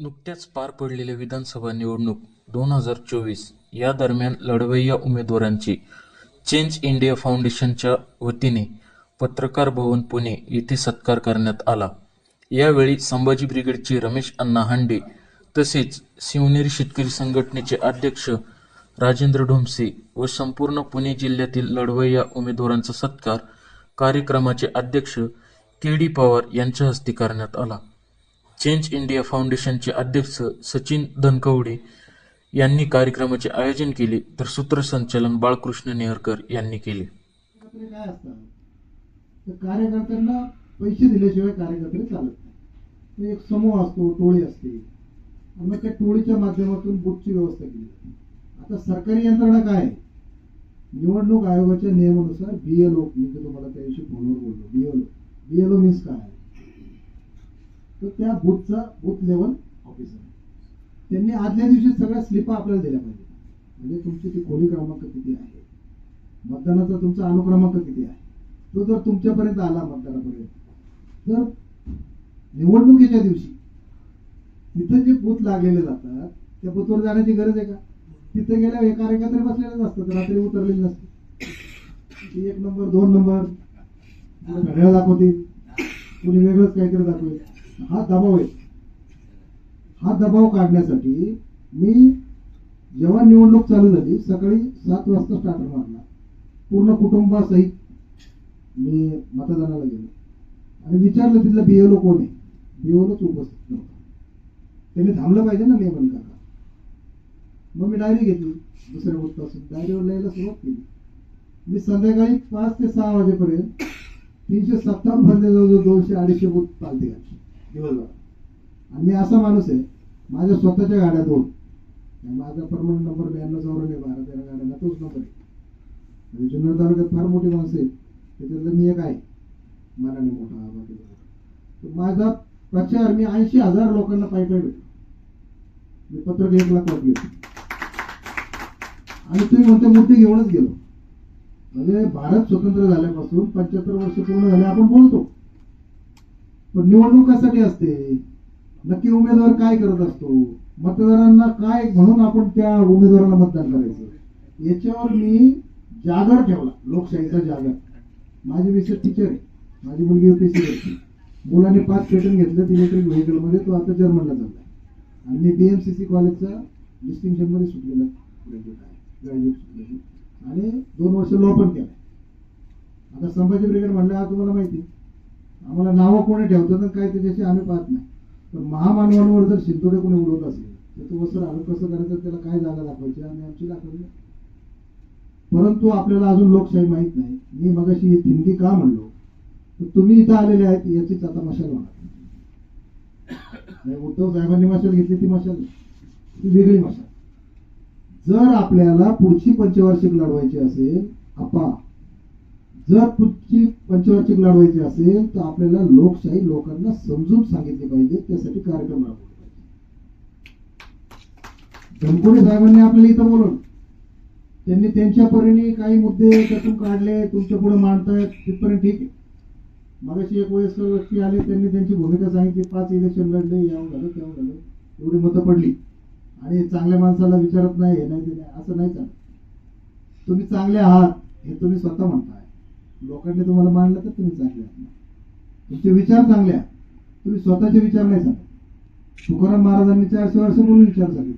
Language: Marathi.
नुकत्याच पार पडलेल्या विधानसभा निवडणूक दोन हजार चोवीस या दरम्यान लढवय्या उमेदवारांची चेंज इंडिया फाउंडेशनच्या वतीने पत्रकार भवन पुणे येथे सत्कार करण्यात आला. यावेळी संभाजी ब्रिगेडचे रमेश अण्णा हांडे तसेच शिवनेरी शेतकरी संघटनेचे अध्यक्ष राजेंद्र ढोमसे व संपूर्ण पुणे जिल्ह्यातील लढवय्या उमेदवारांचा सत्कार कार्यक्रमाचे अध्यक्ष के डी पवार यांच्या हस्ते करण्यात आला. चेंज इंडिया फाउंडेशनचे अध्यक्ष सचिन धनकवडे यांनी कार्यक्रमाचे आयोजन केले तर सूत्रसंचालन बाळकृष्ण नेहरकर यांनी केले. काय असतं? कार्यकर्त्यांना पैसे दिल्याशिवाय कार्यकर्ते चालत नाही. एक समूह असतो टोळी असते. मग त्या टोळीच्या माध्यमातून बुटची व्यवस्था केली जाते. आता सरकारी यंत्रणा काय आहे? निवडणूक आयोगाच्या नियमानुसार बीएलओ मी तुम्हाला त्या दिवशी फोनवर बोललो बीएलओ बीएलओ मीन्स काय? तर त्या बूथचा बूथ लेवल ऑफिसर त्यांनी आदल्या दिवशी सगळ्या स्लिपा आपल्याला दिल्या पाहिजे. म्हणजे तुमची ती खोली क्रमांक किती आहे? मतदानाचा तुमचा अनुक्रमांक किती आहे? तो जर तुमच्यापर्यंत आला मतदानापर्यंत तर निवडणुकीच्या दिवशी तिथे जे बूथ लागलेले जातात त्या बूथवर जाण्याची गरज आहे का? तिथे गेल्यावर एका कार्यकर्ते बसलेलेच असतात रात्री उतरलेले नसते ती एक नंबर दोन नंबर घड्याळ दाखवतील. कुणी वेगळंच काहीतरी दाखवेल. हा दबाव आहे. हा दबाव काढण्यासाठी मी जेव्हा निवडणूक चालू झाली सकाळी सात वाजता स्टार्टर मारला. पूर्ण कुटुंबासहित मी मतदानाला गेलो. आणि विचारलं तिथलं बिएलओ कोण आहे? बिएलओच उपस्थित नव्हता. त्यांनी थांबलं पाहिजे ना नियमन काका मग मी डायरी घेतली. दुसऱ्या बूथपासून डायरीवर लिहायला सुरुवात केली. मी संध्याकाळी पाच ते सहा वाजेपर्यंत तीनशे सत्तावन्न मधले जवळजवळ दोनशे अडीचशे बूथ चालते घातली. दिवसभर आणि मी असा माणूस आहे माझ्या स्वतःच्या गाड्या दोन आणि माझा परमनंट नंबर ब्याण्णव चौऱ्याण्णव बारा तेरा गाड्यांना तोच नंबर आहे. म्हणजे जुन्नर तालुक्यात फार मोठी माणसं आहेत त्याच्यातलं मी एक आहे. मनाने मोठा बाकी तर माझा प्रचार मी ऐंशी हजार लोकांना पायी पायी भेटलो मी पत्रक एक लाख वाटली आणि तुम्ही म्हणते मुद्दे घेऊनच गेलो. म्हणजे भारत स्वतंत्र झाल्यापासून पंच्याहत्तर वर्ष पूर्ण झाले आपण बोलतो. पण निवडणूक कशासाठी असते? नक्की उमेदवार काय करत असतो? मतदारांना काय म्हणून आपण त्या उमेदवाराला मतदान करायचं? याच्यावर मी जागर ठेवला लोकशाहीचा जागर. माझी विशेष टीचर आहे. माझी मुलगी युपीसी करते मुलाने पाच पेटर्न घेतलं इलेक्ट्रिक व्हेकलमध्ये तो आता जर्मनला चालला आणि मी बीएमसीसी कॉलेजचा डिस्टिंक्शनमध्ये सुटलेला ग्रॅज्युएट आहे. ग्रॅज्युएट सुटलेली आणि दोन वर्ष लॉ पण केलं आता संभाजी ब्रिगेड म्हणलं हा तुम्हाला माहिती आम्हाला नावं कोणी ठेवतात आणि काय त्याच्याशी आम्ही पाहत नाही. तर महामानवांवर जर शिंतोडे कोणी उडवत असेल तर तो सर आम्ही कसं करायचं त्याला काय जागा दाखवायची आम्ही आमची दाखवली परंतु आपल्याला अजून लोकशाही माहीत नाही. मी मगाशी ही हिंदी का म्हणलो? तर तुम्ही इथं आलेले आहेत याचीच आता मशाल म्हणा. उद्धव साहेबांनी मशाल घेतली ती मशाल ती वेगळी मशाल. जर आपल्याला पुढची पंचवार्षिक लढवायची असेल आपा जर पुढची पंचवार्षिक लढवायची असेल तर आपल्याला लोकशाही लोकांना समजून सांगितली पाहिजे त्यासाठी कार्यक्रम राबवले पाहिजे. धनकोडे साहेबांनी आपल्याला इथं बोलवलं. त्यांनी त्यांच्या परीने काही मुद्दे त्यातून काढले तुमच्यापुढे मांडतायत तिथपर्यंत ठीक आहे. मगाशी एक वयस्कर व्यक्ती आले त्यांनी त्यांची भूमिका सांगितली पाच इलेक्शन लढले यावं झालं त्यावं झालं एवढी मतं पडली. आणि चांगल्या माणसाला विचारत नाही हे नाही ते नाही असं नाही चालत. तुम्ही चांगले आहात हे तुम्ही स्वतः म्हणता. लोकांनी तुम्हाला मांडलं तर तुम्ही चांगले आहात. तुमचे विचार चांगले तुम्ही स्वतःचे विचार नाही सांगा तुकाराम महाराजांनी चारशे म्हणून विचार सांगितले.